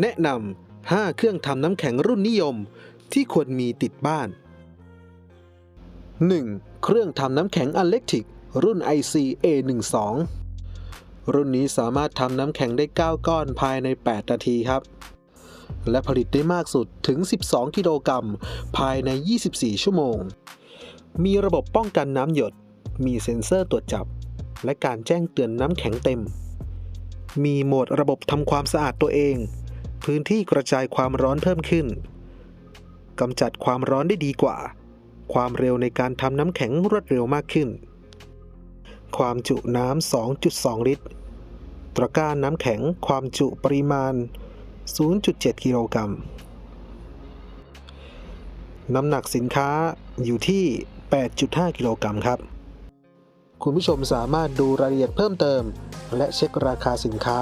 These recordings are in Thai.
แนะนำ5เครื่องทำน้ำแข็งรุ่นนิยมที่ควรมีติดบ้าน 1. เครื่องทำน้ำแข็งอเล็กทริก รุ่น IC A12 รุ่นนี้สามารถทำน้ำแข็งได้ 9 ก้อนภายใน 8 นาทีครับ และผลิตได้มากสุดถึง 12 กิโลกรัมภายใน 24 ชั่วโมง มีระบบป้องกันน้ำหยด มีเซ็นเซอร์ตรวจจับ และการแจ้งเตือนน้ำแข็งเต็ม มีโหมดระบบทำความสะอาดตัวเอง พื้นที่กระจายความร้อนเพิ่มขึ้นกำจัดความร้อนได้ดีกว่า ความเร็วในการทำน้ำแข็งรวดเร็วมากขึ้น ความจุน้ำ 2.2 ลิตร ตะกร้าน้ำแข็งความจุปริมาณ 0.7 กิโลกรัม น้ำหนักสินค้าอยู่ที่ 8.5 กิโลกรัมครับ คุณผู้ชมสามารถดูรายละเอียดเพิ่มเติม และเช็คราคาสินค้า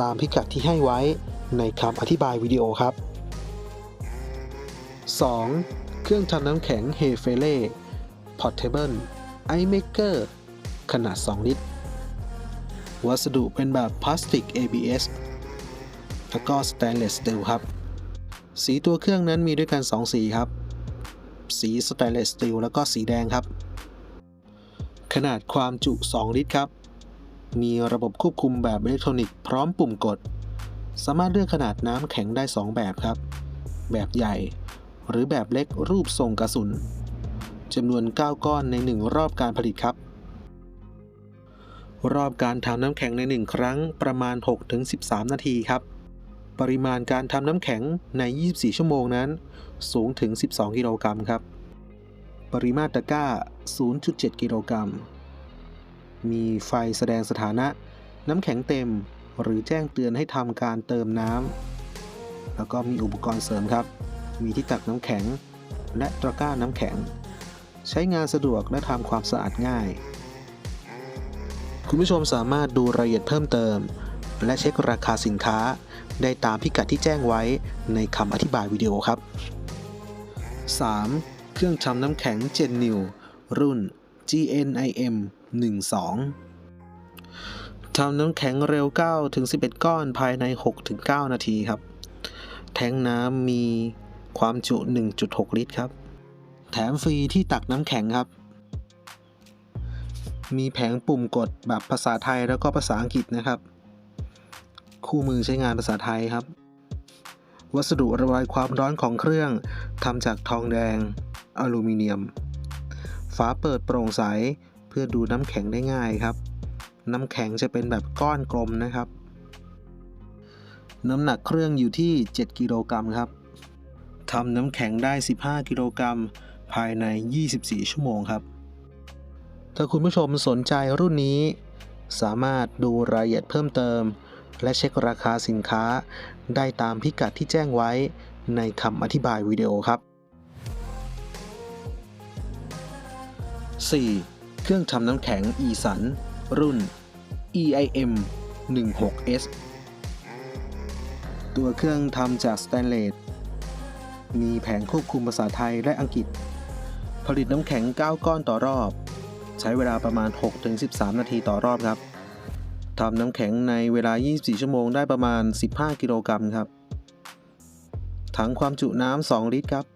ตามพิกัดที่ให้ไว้ ในคำอธิบายวิดีโอครับ 2. เครื่องทำน้ำแข็งเฮเฟเล่ Portable Ice Maker ขนาด 2 ลิตร วัสดุเป็นแบบพลาสติก ABS แล้วก็สแตนเลสสตีลครับ สีตัวเครื่องนั้นมีด้วยกัน 2 สีครับ สีสแตนเลสสตีลแล้วก็สีแดงครับ ขนาดความจุ 2 ลิตรครับ มีระบบควบคุมแบบอิเล็กทรอนิกส์พร้อมปุ่มกด สามารถเลือกขนาดน้ำแข็งได้ 2 แบบครับ แบบใหญ่ หรือแบบเล็กรูปทรงกระสุนจำนวน 9 ก้อนใน 1 รอบการผลิตครับ รอบการทำน้ำแข็งใน 1 ครั้งประมาณ 6-13 นาทีครับ ปริมาณการทำน้ำแข็งใน 24 ชั่วโมงนั้น สูงถึง 12 กิโลกรัมครับ ปริมาตรตะกร้า 0.7 กิโลกรัม มีไฟแสดงสถานะ น้ำแข็งเต็ม หรือแจ้งเตือนให้ทำการเติมน้ำแล้วก็มีอุปกรณ์เสริมครับ มีที่ตักน้ำแข็ง และตะกร้าน้ำแข็ง ใช้งานสะดวกและทำความสะอาดง่าย คุณผู้ชมสามารถดูรายละเอียดเพิ่มเติม และเช็คราคาสินค้า ได้ตามพิกัดที่แจ้งไว้ในคำอธิบายวิดีโอครับ 3. เครื่องทำน้ำแข็ง Gen New รุ่น GNIM 12 ทำน้ำแข็งเร็ว9-11 ก้อนภายใน6-9นาทีครับ แทงน้ำมีความจุ 1.6 ลิตรครับ แถมฟรีที่ตักน้ำแข็งครับ มีแผงปุ่มกดแบบภาษาไทยแล้วก็ภาษาอังกฤษนะครับ คู่มือใช้งานภาษาไทยครับ วัสดุระบายความร้อนของเครื่องทำจากทองแดง อลูมิเนียม ฝาเปิดโปร่งใสเพื่อดูน้ำแข็งได้ง่ายครับ น้ำแข็งจะเป็นแบบก้อนกลมนะครับ น้ำหนักเครื่องอยู่ที่ 7 กิโลกรัมครับทำน้ำแข็งได้ 15 กิโลกรัมภายใน 24 ชั่วโมงครับ ถ้าคุณผู้ชมสนใจรุ่นนี้ สามารถดูรายละเอียดเพิ่มเติม และเช็คราคาสินค้า ได้ตามพิกัดที่แจ้งไว้ในคำอธิบายวิดีโอครับ 4. เครื่องทำน้ำแข็งอีสัน รุ่น EIM 16S ตัวเครื่องทำจากสแตนเลส มีแผงควบคุมภาษาไทยและอังกฤษ ผลิตน้ำแข็ง 9 ก้อนต่อรอบ ใช้เวลาประมาณ 6-13 นาทีต่อรอบครับทำน้ำแข็งในเวลา 24 ชั่วโมงได้ประมาณ 15 กิโลกรัมครับ ถังความจุน้ำ 2 ลิตรครับ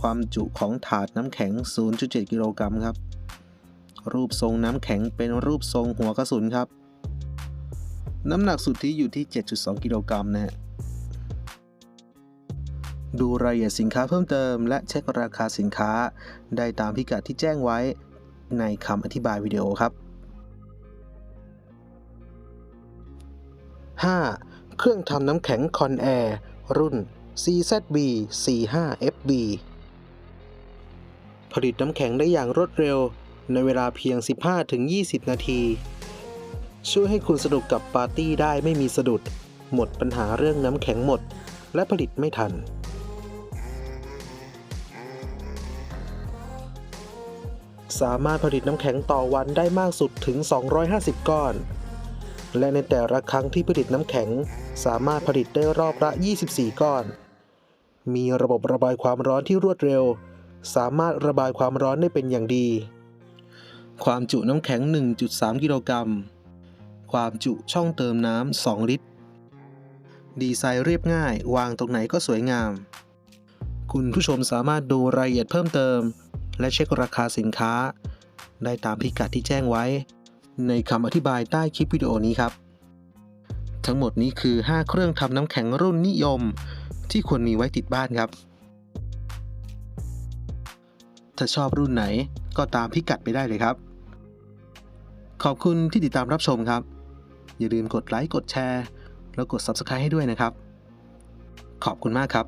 ความจุของถาดน้ำแข็ง 0.7 กิโลกรัมครับ รูปทรงน้ำแข็งเป็นรูปทรงหัวกระสุนครับ น้ำหนักสุทธิอยู่ที่ 7.2 กิโลกรัมนะฮะดูรายละเอียดสินค้าเพิ่มเติม และเช็คราคาสินค้า ได้ตามพิกัดที่แจ้งไว้ในคำอธิบายวิดีโอครับ 5. เครื่องทำน้ำแข็งคอนแอร์รุ่น CZB 45FB ผลิตน้ำแข็งได้อย่างรวดเร็ว ในเวลาเพียง 15-20 นาที ช่วยให้คุณสนุกกับปาร์ตี้ได้ไม่มีสะดุด หมดปัญหาเรื่องน้ำแข็งหมด และผลิตไม่ทัน สามารถผลิตน้ำแข็งต่อวันได้มากสุดถึง 250 ก้อน และในแต่ละครั้งที่ผลิตน้ำแข็ง สามารถผลิตได้รอบละ 24 ก้อน มีระบบระบายความร้อนที่รวดเร็ว สามารถระบายความร้อนได้เป็นอย่างดี ความจุน้ำแข็ง 1.3 กิโลกรัม ความจุช่องเติมน้ำ 2 ลิตร ดีไซน์เรียบง่าย วางตรงไหนก็สวยงาม คุณผู้ชมสามารถดูรายละเอียดเพิ่มเติม และเช็คราคาสินค้า ได้ตามพิกัดที่แจ้งไว้ ในคำอธิบายใต้คลิปวิดีโอนี้ครับ ทั้งหมดนี้คือ 5 เครื่องทำน้ำแข็งรุ่นนิยม ที่ควรมีไว้ติดบ้านครับถ้าชอบรุ่นไหนก็ตามพิกัดไปได้เลยครับ ขอบคุณที่ติดตามรับชมครับ อย่าลืมกดไลค์กดแชร์ แล้วกด Subscribe ให้ด้วยนะครับ ขอบคุณมากครับ